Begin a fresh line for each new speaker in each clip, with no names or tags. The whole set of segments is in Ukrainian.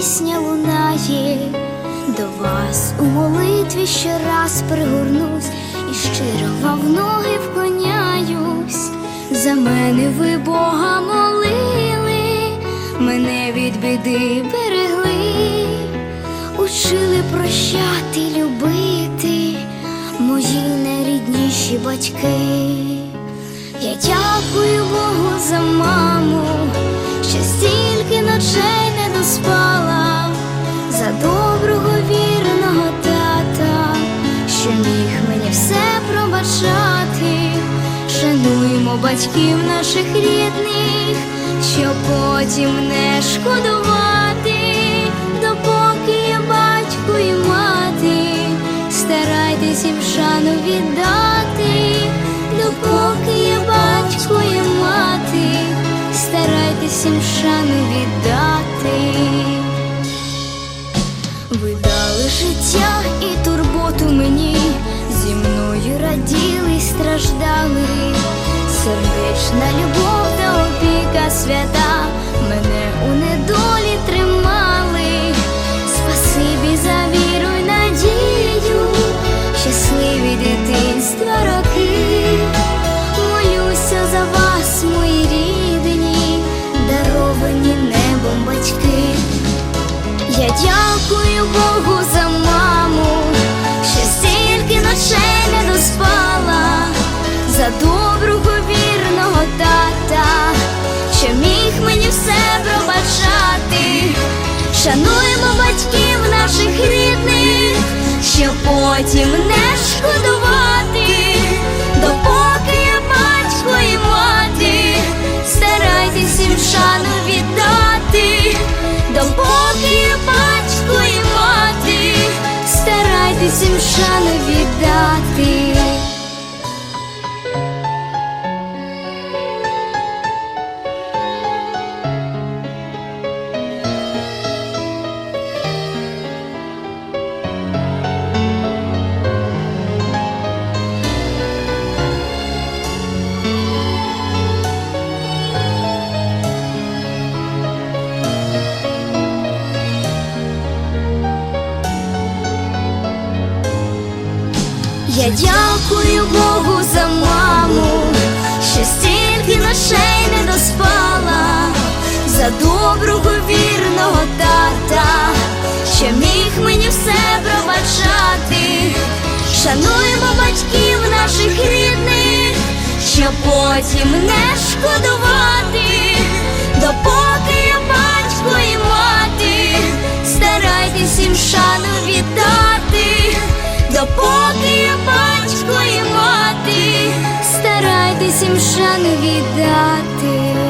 пісня лунає, до вас у молитві щораз пригорнусь і щиро вам ноги вклоняюсь. За мене ви Бога молили, мене від біди берегли, учили прощати, любити мої найрідніші батьки. Я дякую Богу за маму, що стільки ночей не доспала, за доброго вірного тата, що міг мені все пробачати. Шануємо батьків наших рідних, щоб потім не шкодувати, допоки є батько і мати, старайтесь їм шану віддати, допоки є батько і мати, старайтесь їм шану віддати. Ви дали життя і турботу мені, зі мною раділи й страждали, сердечна любов та опіка свята мене у недолі дякую Богу за маму, що стільки ночей не доспала, за доброго вірного тата, що міг мені все пробачати. Шануємо батьків наших рідних, що потім не шкодувати, старайтесь їм Я дякую Богу за маму, що стільки ночей не доспала, за доброго вірного тата, що міг мені все пробачати. Шануємо батьків наших рідних, щоб потім не шкодувати, допоки є батько і мати, старайтесь їм шану віддати, допоки є батько і мати, старайтесь їм шану віддати.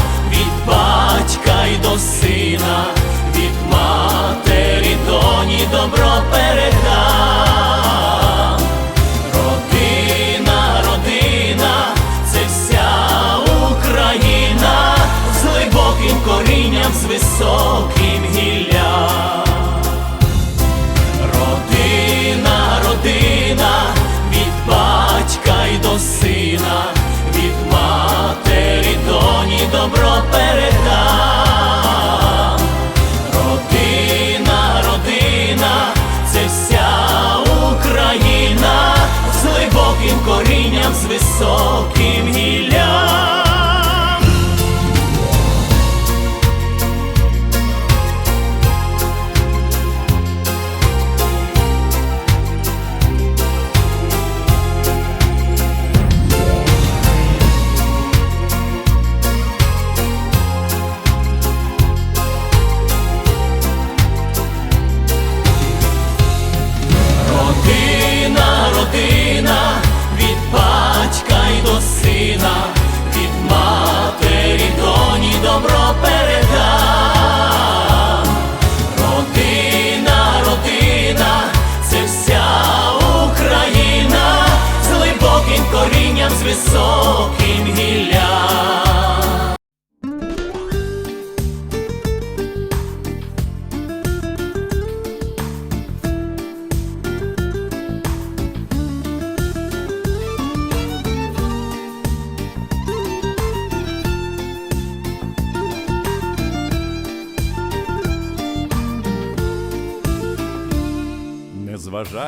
батька й до сина, від матері доні добро передам.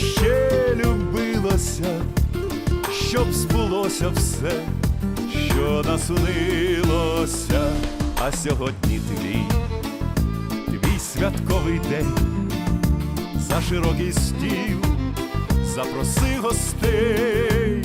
ще любилося, щоб збулося все, що наснилося, а сьогодні твій, твій святковий день. За широкий стіл, запроси гостей,